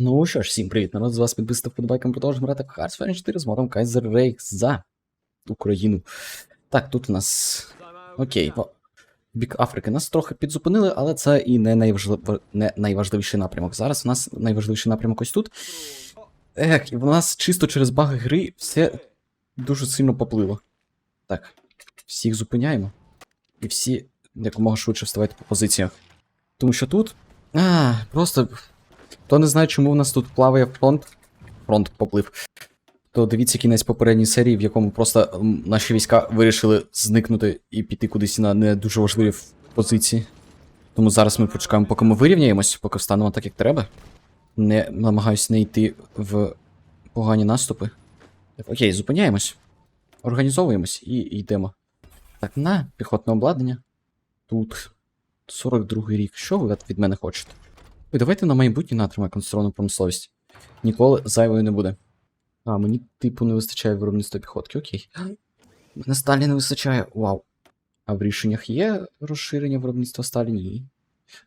Ну що ж, всім привіт, народ, з вас підписав подбайком, продовжуємо грати в Hearthstone 4 з модом Kaiser Reich за Україну. Так, тут у нас. Окей, в бік Африки нас трохи підзупинили, але це і не, найважлив... не найважливіший напрямок. Зараз у нас найважливіший напрямок ось тут. Ех, і в нас чисто через баги гри все дуже сильно поплило. Так, всіх зупиняємо. І всі якомога швидше вставайте по позиціях. Тому що тут. А, просто хто не знає, чому в нас тут плаває фронт. Фронт поплив. То дивіться кінець попередньої серії, в якому просто наші війська вирішили зникнути і піти кудись на не дуже важливі позиції. Тому зараз ми почекаємо, поки ми вирівняємось, поки встанемо так, як треба. Не намагаюся не йти в погані наступи. Окей, зупиняємось. Організовуємось і йдемо. Так, на піхотне обладнання. Тут 42-й рік. Що ви від мене хочете? Ой, давайте на майбутнє натримаємо конструктивну промисловість. Ніколи зайвою не буде. А, мені, типу, не вистачає виробництва піхотки, окей. Мене сталі не вистачає. Вау. А в рішеннях є розширення виробництва сталі? Ні.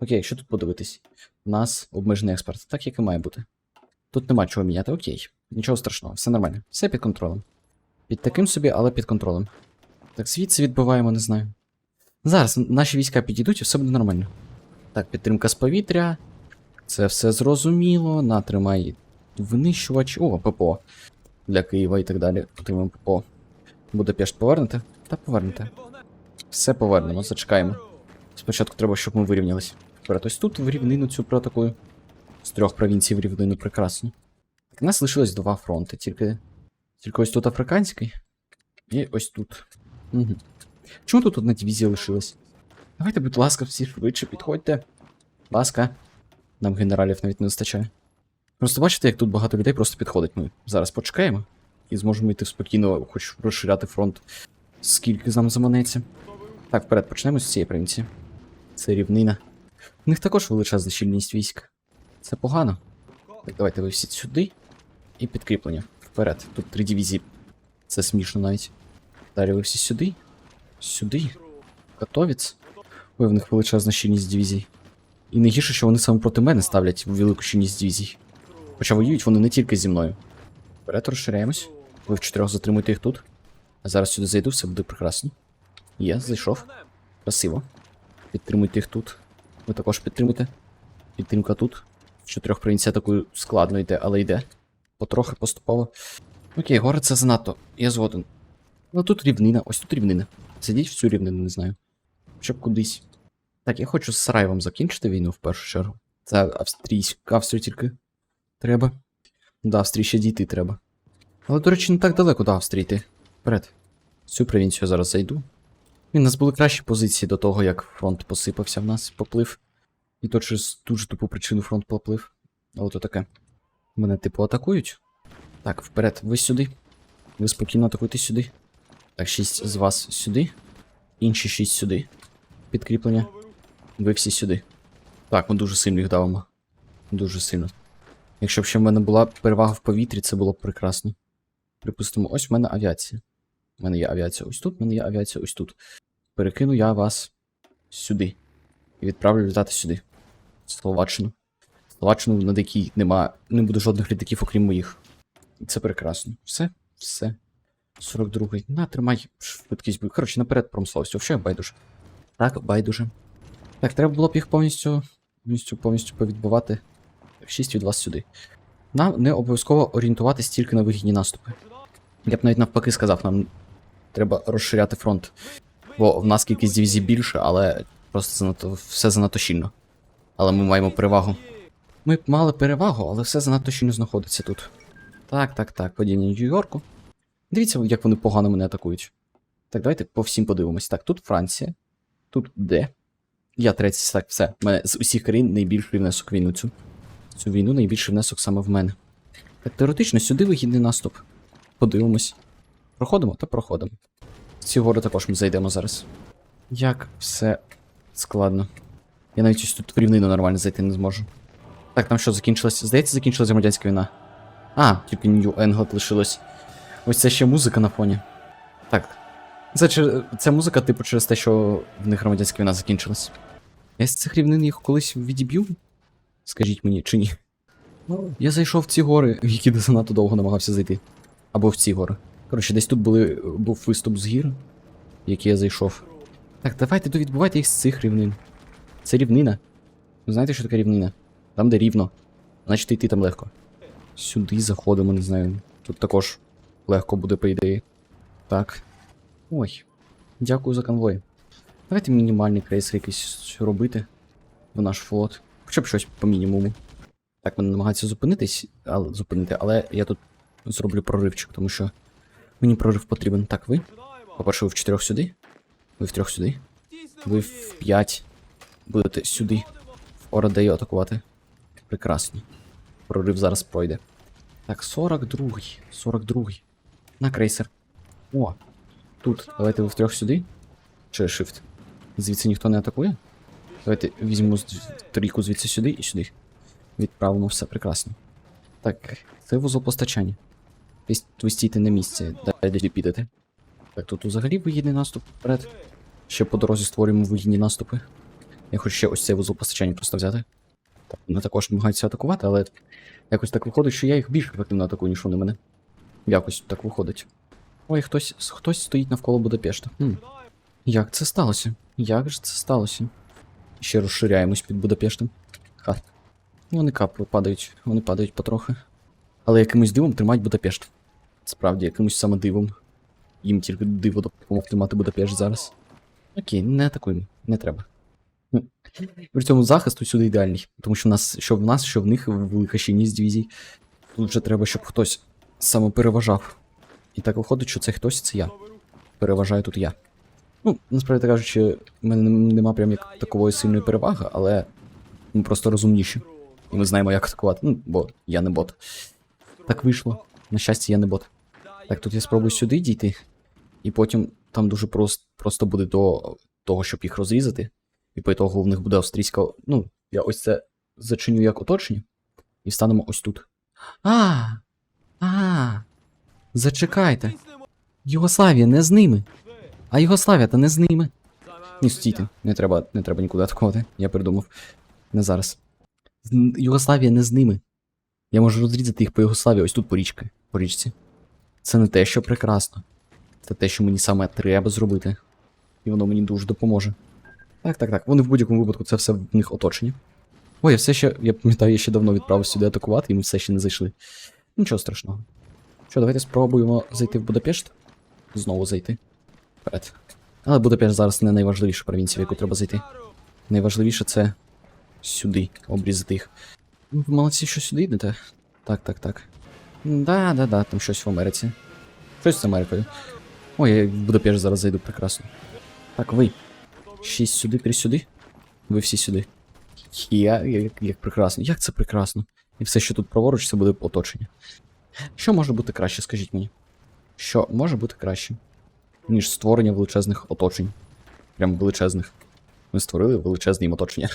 Окей, що тут подивитись? У нас обмежений експорт, так як і має бути. Тут нема чого міняти, окей. Нічого страшного, все нормально. Все під контролем. Під таким собі, але під контролем. Так, звідси відбиваємо, не знаю. Зараз наші війська підійдуть і все буде нормально. Так, підтримка з повітря. Це все зрозуміло. Натримай винищувач. О, ППО. Для Києва і так далі. Отримаємо ППО. Будапешт повернете? Та повернете. Все повернемо, зачекаємо. Спочатку треба, щоб ми вирівнялись. Ось тут в рівнину цю протокою. З трьох провінцій в рівнину прекрасно. Так, у нас лишилось два фронти, тільки. Тільки ось тут африканський. І ось тут. Угу. Чому тут одна дивізія лишилась? Давайте, будь ласка, всі швидше підходьте. Ласка. Нам генералів навіть не вистачає. Просто бачите, як тут багато людей просто підходить. Ми зараз почекаємо і зможемо йти спокійно, хоч розширяти фронт. Скільки нам заманеться. Так, вперед, почнемо з цієї провінції. Це рівнина. У них також величезна щільність військ. Це погано. Так, давайте ви всі сюди. І підкріплення. Вперед. Тут три дивізії. Це смішно навіть. Далі ви всі сюди. Сюди. Готовець. Ой, в них величезна щільність дивізій. І не гірше, що вони саме проти мене ставлять велику щільність дивізій. Хоча воюють вони не тільки зі мною. Вперед розширяємось. Ви в чотирьох затримуєте їх тут. А зараз сюди зайду, все буде прекрасно. Є, зайшов. Красиво. Підтримуйте їх тут. Ви також підтримуйте. Підтримка тут. В чотирьох провінція такою складно йде, але йде. Потрохи поступово. Окей, гори це занадто. Я згоден. Ну тут рівнина, ось тут рівнина. Сидіть в цю рівнину, не знаю. Щоб кудись. Так, я хочу з Сараєвом закінчити війну в першу чергу. Це австрійська, Австрію тільки треба. До Австрії ще дійти треба. Але, до речі, не так далеко до Австрії йти. Вперед. В цю провінцію зараз зайду. І у нас були кращі позиції до того, як фронт посипався в нас, поплив. І то через дуже тупу причину фронт поплив. Але то таке. Мене, типу, атакують. Так, вперед, ви сюди. Ви спокійно атакуйте сюди. Так, шість з вас сюди. Інші шість сюди. Підкріплення. Ви всі сюди. Так, ми дуже сильно їх давимо. Дуже сильно. Якщо б ще в мене була перевага в повітрі, це було б прекрасно. Припустимо, ось в мене авіація. У мене є авіація ось тут, в мене є авіація ось тут. Перекину я вас сюди. І відправлю літати сюди. В Словаччину. Словаччину, над якій нема, не буде жодних літаків, окрім моїх. І це прекрасно. Все, все. 42-й. На, тримай швидкість. Коротше, наперед промисловістю. Взагалі байдуже. Так, байдуже. Так, треба було б їх повністю повністю повністю повідбивати. Так, 6 від вас сюди. Нам не обов'язково орієнтуватись тільки на вигідні наступи. Я б навіть навпаки сказав, нам треба розширяти фронт. Бо в нас кількість дивізій більше, але просто занадто, все занадто щільно. Але ми маємо перевагу. Ми б мали перевагу, але все занадто щільно знаходиться тут. Так, так, так, падіння Нью-Йорку. Дивіться, як вони погано мене атакують. Так, давайте по всім подивимось. Так, тут Франція. Тут де? Я третій, так, все. У мене з усіх країн найбільший внесок війну цю. Цю війну найбільший внесок саме в мене. Теоретично, сюди вигідний наступ. Подивимось. Проходимо та проходимо. Ці гори також ми зайдемо зараз. Як все складно. Я навіть ось тут в рівнину нормально зайти не зможу. Так, там що закінчилось? Здається, закінчилась громадянська війна. А, тільки Нью Енглад лишилось. Ось це ще музика на фоні. Так. Це, чер- це музика, типу, через те, що в них громадянська війна закінчилась. Я з цих рівнин їх колись відіб'ю? Скажіть мені, чи ні? Я зайшов в ці гори, в які занадто довго намагався зайти. Або в ці гори. Коротше, десь тут були, був виступ з гір, в який я зайшов. Так, давайте довідбувайте їх з цих рівнин. Це рівнина. Ви знаєте, що таке рівнина? Там, де рівно. Значить йти там легко. Сюди заходимо, не знаю. Тут також легко буде, по ідеї. Так. Ой. Дякую за конвой. Давайте мінімальний крейсер якийсь робити в наш флот. Хоча б щось по мінімуму. Так, мене намагаються зупинитись, але зупинити, але я тут зроблю проривчик, тому що мені прорив потрібен. Так, ви? По-перше, ви в чотирьох сюди. Ви в трьох сюди. Ви в п'ять. Будете сюди. В Орадею атакувати. Прекрасно. Прорив зараз пройде. Так, 42-й. 42-й. На крейсер. О. Тут. Давайте ви втрьох сюди. Чи shift? Звідси ніхто не атакує? Давайте візьмемо трійку звідси сюди і сюди. Відправимо все прекрасно. Так, це вузол постачання. Ви, стійте на місці, далі підете. Так, тут взагалі вигідний наступ вперед. Ще по дорозі створюємо вигідні наступи. Я хочу ще ось цей вузол постачання просто взяти. Так, вони також намагаються атакувати, але якось так виходить, що я їх більш ефективно атакую, ніж вони мене. Якось так виходить. Ой, хтось, хтось стоїть навколо Будапешта. Хм. Як це сталося? Як же це сталося? Ще розширяємось під Будапештом. Ха. Вони капли падають, вони падають потрохи. Але якимось дивом тримають Будапешт. Справді, якимось саме дивом. Їм тільки диво допомог тримати Будапешт зараз. Окей, не атакуємо, не треба. При цьому захист усюди ідеальний, тому що в нас, що в нас, що в них велика щільність дивізій. Тут вже треба, щоб хтось саме переважав. І так виходить, що це хтось це я. Переважаю тут я. Ну, насправді кажучи, в мене нема прям як такової сильної переваги, але ми просто розумніші. І ми знаємо, як атакувати. Ну, бо я не бот. Так вийшло. На щастя, я не бот. Так, тут я спробую сюди дійти, і потім там дуже прост, просто буде до того, щоб їх розрізати. І по ітогу в них буде австрійська. Ну, я ось це зачиню як оточення, і встанемо ось тут. А! А! Зачекайте. Югославія не з ними. А Югославія та не з ними. Ні, стійте, не треба, не треба нікуди атакувати. Я придумав. Не зараз. Югославія не з ними. Я можу розрізати їх по Югославії ось тут по річки, по річці. Це не те, що прекрасно. Це те, що мені саме треба зробити. І воно мені дуже допоможе. Так, так, так. Вони в будь-якому випадку це все в них оточені. Ой, я все ще. Я пам'ятаю, я ще давно відправив сюди атакувати, і ми все ще не зайшли. Нічого страшного. Що, давайте спробуємо зайти в Будапешт. Знову зайти. Вперед. Але Будапешт зараз не найважливіша провінція, в яку треба зайти. Найважливіше це сюди, обрізати їх. Ви молодці, що сюди йдете? Так, так, так. Да, да, да, там щось в Америці. Щось з Америкою. Ой, я в Будапешт зараз зайду прекрасно. Так, ви. Шість сюди, три сюди. Ви всі сюди. Я, як, як прекрасно. Як це прекрасно? І все, що тут праворуч, це буде оточення. Що може бути краще, скажіть мені? Що може бути краще, ніж створення величезних оточень? Прям величезних. Ми створили величезне їм оточення.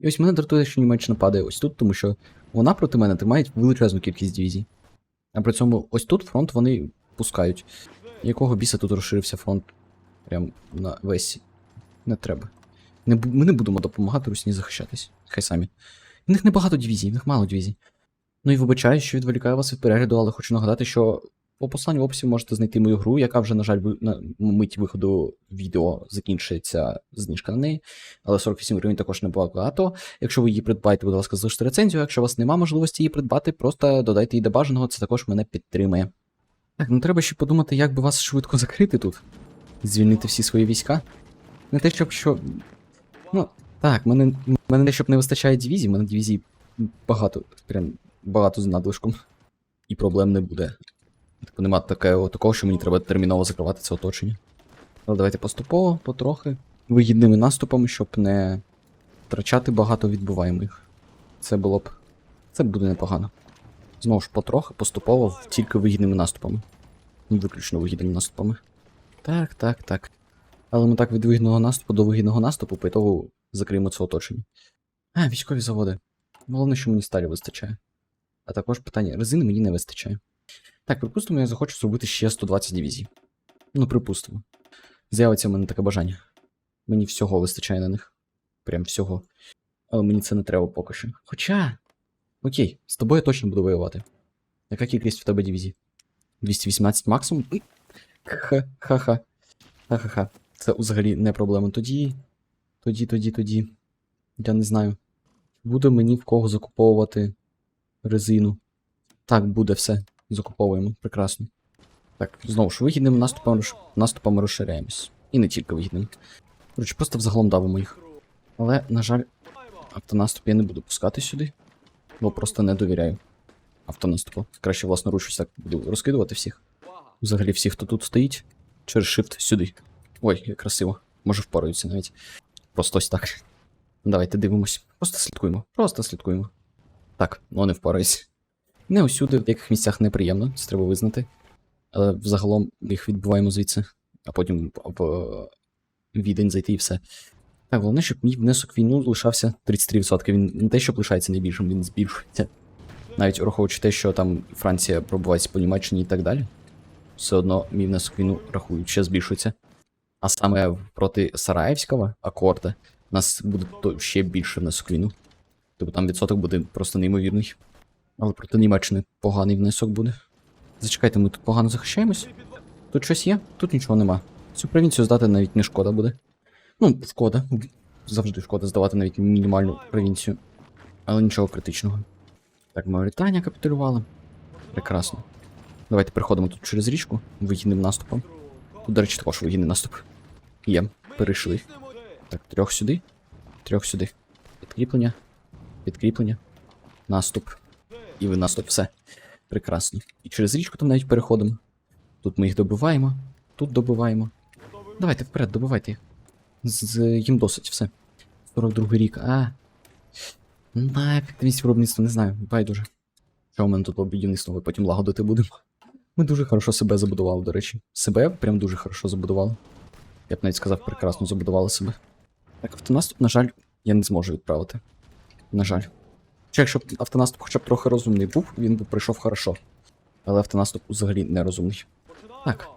І ось мене дратує, що Німеччина падає ось тут, тому що вона проти мене тримає величезну кількість дивізій. А при цьому ось тут фронт вони пускають. Якого біса тут розширився фронт? Прям на весь. Не треба. Не, ми не будемо допомагати Русні захищатись. Хай самі. В них небагато дивізій, в них мало дивізій. Ну і вибачаю, що відволікаю вас від перегляду, але хочу нагадати, що по посланню в описі можете знайти мою гру, яка вже, на жаль, на мить виходу відео закінчується знижка на неї. Але 48 гривень також небагато. Якщо ви її придбаєте, будь ласка, залиште рецензію. Якщо у вас нема можливості її придбати, просто додайте її до бажаного, це також мене підтримує. Так, ну треба ще подумати, як би вас швидко закрити тут. Звільнити всі свої війська. Не те, щоб що. Ну, так, мене, мене не щоб не вистачає дивізій, мене дивізій багато, прям багато з надлишком. І проблем не буде. Типу нема такого, такого, що мені треба терміново закривати це оточення. Але давайте поступово, потрохи, вигідними наступами, щоб не втрачати багато відбуваємих. Це було б. Це буде непогано. Знову ж потрохи, поступово, тільки вигідними наступами. Виключно вигідними наступами. Так, так, так. Але ми так від вигідного наступу до вигідного наступу, по ітогу закриємо це оточення. А, військові заводи. Головне, що мені сталі вистачає. А також питання, резини мені не вистачає. Так, припустимо, я захочу зробити ще 120 дивізій. Ну, припустимо. З'явиться в мене таке бажання. Мені всього вистачає на них. Прям всього. Але мені це не треба поки що. Хоча. Окей, з тобою я точно буду воювати. Яка кількість в тебе дивізій? 218 максимум? Ха-ха-ха. Ха-ха-ха. Це взагалі не проблема. Тоді. Тоді, тоді, тоді. Я не знаю. Буде мені в кого закуповувати резину. Так, буде все. Закуповуємо. Прекрасно. Так, знову ж вигідним наступом, розш- наступом розширяємось. І не тільки вигідним. Коротше, просто взагалом давимо їх. Але, на жаль, автонаступ я не буду пускати сюди, бо просто не довіряю автонаступу. Краще власноруч ось так буду розкидувати всіх. Взагалі всіх, хто тут стоїть, через shift сюди. Ой, як красиво. Може впораються навіть. Просто ось так. Давайте дивимось. Просто слідкуємо. Просто слідкуємо. Так, ну не впораюсь. Не усюди, в деяких місцях неприємно, це треба визнати. Але взагалом їх відбуваємо звідси, а потім в відень зайти і все. Так, головне, щоб мій внесок війну лишався 33%. Він не те, що лишається найбільшим, він збільшується. Навіть враховуючи те, що там Франція пробувається по Німеччині і так далі. Все одно мій внесок війну рахують, ще збільшується. А саме проти Сараєвського акорда у нас буде ще більше внесок війну. Тобто там відсоток буде просто неймовірний. Але проти Німеччини поганий внесок буде. Зачекайте, ми тут погано захищаємось? Тут щось є? Тут нічого нема. Цю провінцію здати навіть не шкода буде. Ну, шкода. Завжди шкода здавати навіть мінімальну провінцію. Але нічого критичного. Так, Мавританія капітулювала. Прекрасно. Давайте переходимо тут через річку вигідним наступом. Тут, до речі, також вигідний наступ. Є, перейшли. Так, трьох сюди. Трьох сюди. Підкріплення. Підкріплення. Наступ. І ви наступ. Все. Прекрасно. І через річку там навіть переходимо. Тут ми їх добиваємо. Тут добиваємо. Давайте вперед, добивайте їх. З, їм досить все. 42 рік. А. На ефективність виробництва, не знаю, байдуже. Що у мене тут будівництво, ми потім лагодити будемо. Ми дуже хорошо себе забудували, до речі. Себе прям дуже хорошо забудували. Я б навіть сказав, прекрасно забудували себе. Так, автонаступ, на жаль, я не зможу відправити. На жаль. Чи якщо б автонаступ хоча б трохи розумний був, він би пройшов хорошо. Але автонаступ взагалі не розумний. Так.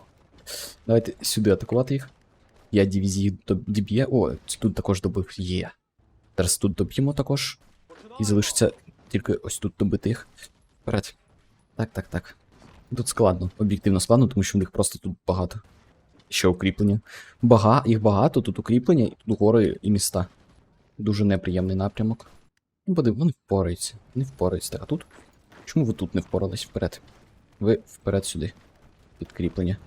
Давайте сюди атакувати їх. Я дивізії доб'є. О, тут також добив. Є. Зараз тут доб'ємо також. І залишиться тільки ось тут добити їх. Вперед. Так, так, так. Тут складно, об'єктивно складно, тому що в них просто тут багато. Ще укріплення. Бага, їх багато, тут укріплення, і тут гори і міста. Дуже неприємний напрямок. Ну, подив, вони впораються. Не впораються. А тут? Чому ви тут не впорались вперед? Ви вперед сюди. Підкріплення.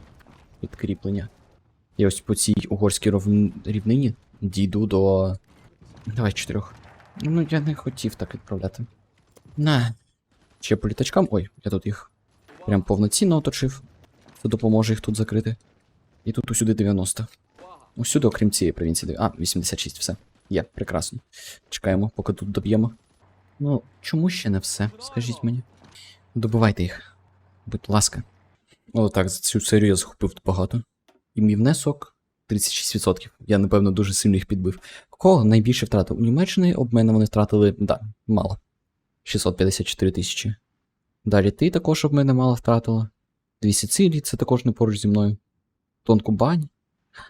Підкріплення. Я ось по цій угорській рівнині дійду до. Давай чотирьох. Ну, я не хотів так відправляти. На. Ще по літачкам. Ой, я тут їх прям повноцінно оточив. Це допоможе їх тут закрити. І тут усюди 90. Усюди, окрім цієї провінції. А, 86, все. Є, прекрасно. Чекаємо, поки тут доб'ємо. Ну, чому ще не все? Скажіть мені. Добивайте їх. Будь ласка. О, так, за цю серію я захопив багато. І мій внесок 36%. Я, напевно, дуже сильно їх підбив. Кого найбільше втратив? У Німеччини об мене вони втратили, да, мало. 654 тисячі. Далі ти також об мене мало втратила. Дві Сицилії, це також не поруч зі мною. Тонку бань.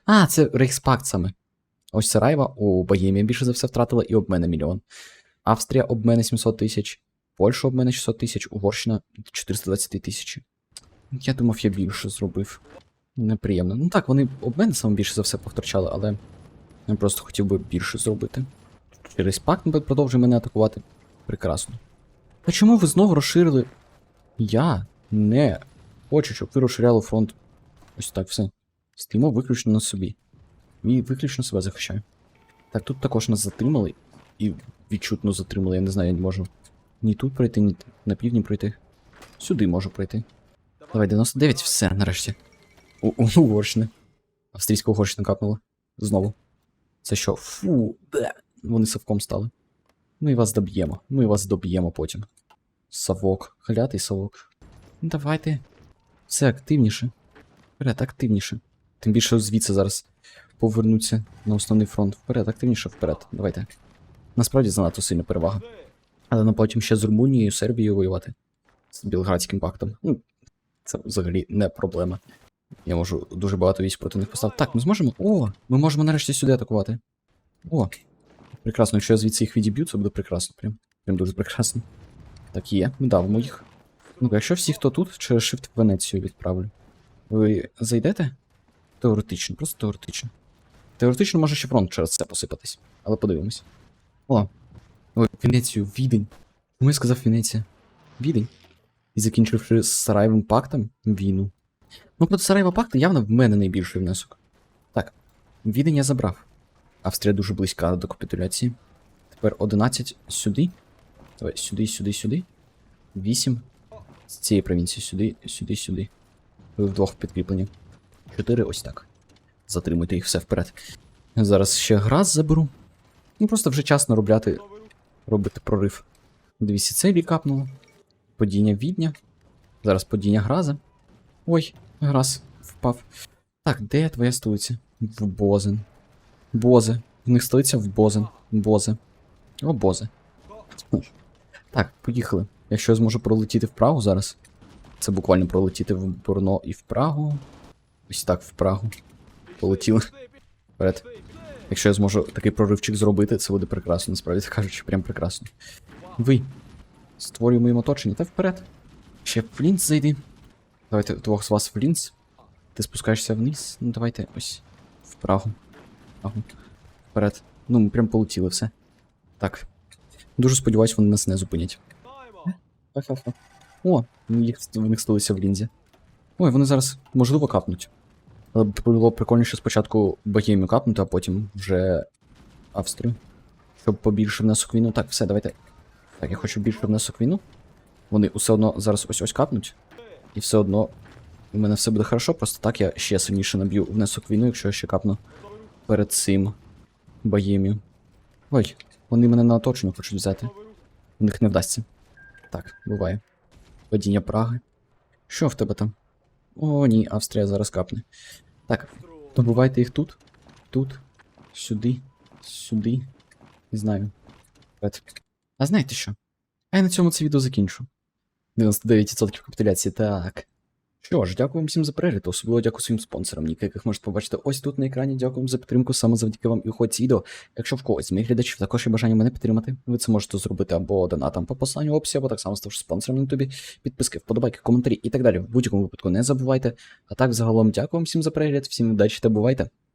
А, це Рейхспакт саме. Ось Сараєва у Богемія більше за все втратила і об мене мільйон. Австрія об мене 700 тисяч. Польща об мене 600 тисяч, Угорщина 420 тисяч. Я думав, я більше зробив. Неприємно. Ну так, вони об мене саме більше за все повторчали, але я просто хотів би більше зробити. Через пакт продовжує мене атакувати. Прекрасно. А чому ви знову розширили? Я не хочу, щоб ви розширяли фронт. Ось так все. Стоїмо виключно на собі. І виключно себе захищаю. Так, тут також нас затримали. І відчутно затримали, я не знаю, я не можу ні тут пройти, ні на півдні пройти. Сюди можу пройти. Давай, 99, все, нарешті. У, у Угорщини. Австрійська Угорщина капнула. Знову. Це що? Фу, бе. Вони совком стали. Ми вас доб'ємо. Ми вас доб'ємо потім. Совок. Клятий совок. Давайте. Все активніше. Вперед, активніше. Тим більше звідси зараз повернуться на основний фронт. Вперед, активніше вперед. Давайте. Насправді занадто сильна перевага. Але нам потім ще з Румунією, Сербією воювати. З Білградським пактом. Ну, це взагалі не проблема. Я можу дуже багато військ проти них поставити. Так, ми зможемо. О! Ми можемо нарешті сюди атакувати. О! Прекрасно, якщо я звідси їх відіб'ю, це буде прекрасно. Прям, прям дуже прекрасно. Так, є, ми давимо їх. Ну-ка, якщо всі, хто тут, через Shift в Венецію відправлю. Ви зайдете? Теоретично, просто теоретично. Теоретично може ще фронт через це посипатись, але подивимось. О. Ой, Венецію, Відень. Чому я сказав Венеція? Відень. І закінчивши з Сараєвим пактом війну. Ну, проти Сараєва пакту явно в мене найбільший внесок. Так, Відень я забрав. Австрія дуже близька до капітуляції. Тепер 11 сюди. Давай, сюди, сюди, сюди. 8. З цієї провінції сюди, сюди, сюди. Ви вдвох підкріплені. 4 ось так. Затримуйте їх все вперед. Зараз ще граз заберу. Ну просто вже час наробляти, робити прорив. Дивіться, це лікапнуло. Падіння відня. Зараз падіння граза. Ой, граз впав. Так, де твоя столиця? В Бозен. Бозе. В них столиця в Бозен. Бозе. О, Бозе. Так, поїхали. Якщо я зможу пролетіти в Прагу зараз. Це буквально пролетіти в Бурно і в Прагу. Ось так в Прагу. Полетіли. Вперед. Якщо я зможу такий проривчик зробити, це буде прекрасно, насправді кажучи, прям прекрасно. Ви. Створюємо їм оточення, та вперед. Ще в Лінц зайди. Давайте двох з вас в Лінц. Ти спускаєшся вниз. Ну давайте ось. В Прагу. Прагу. Вперед. Ну, ми прям полетіли все. Так. Дуже сподіваюсь, вони нас не зупинять. О, їх в них сталися в лінзі. Ой, вони зараз, можливо, капнуть. Але б було прикольніше спочатку Богемію капнути, а потім вже Австрію. Щоб побільше внесок війну. Так, все, давайте. Так, я хочу більше внесок війну. Вони все одно зараз ось ось капнуть. І все одно у мене все буде хорошо, просто так я ще сильніше наб'ю внесок війну, якщо я ще капну перед цим Богемію. Ой, вони мене на оточення хочуть взяти. У них не вдасться. Так, буває. Падіння Праги. Що в тебе там? О, ні, Австрія зараз капне. Так, добувайте їх тут, тут, сюди, сюди. Не знаю. А знаєте що? А я на цьому це відео закінчу. 99% капітуляції, так. Що ж, дякую всім за перегляд, особливо дякую своїм спонсорам, яких можете побачити ось тут на екрані. Дякую за підтримку, саме завдяки вам і виходить відео. Якщо в когось з моїх глядачів також є бажання мене підтримати, ви це можете зробити або донатом по посланню описі, або так само ставши спонсором на ютубі, підписки, вподобайки, коментарі і так далі. В будь-якому випадку не забувайте. А так, загалом, дякую вам всім за перегляд, всім удачі та бувайте!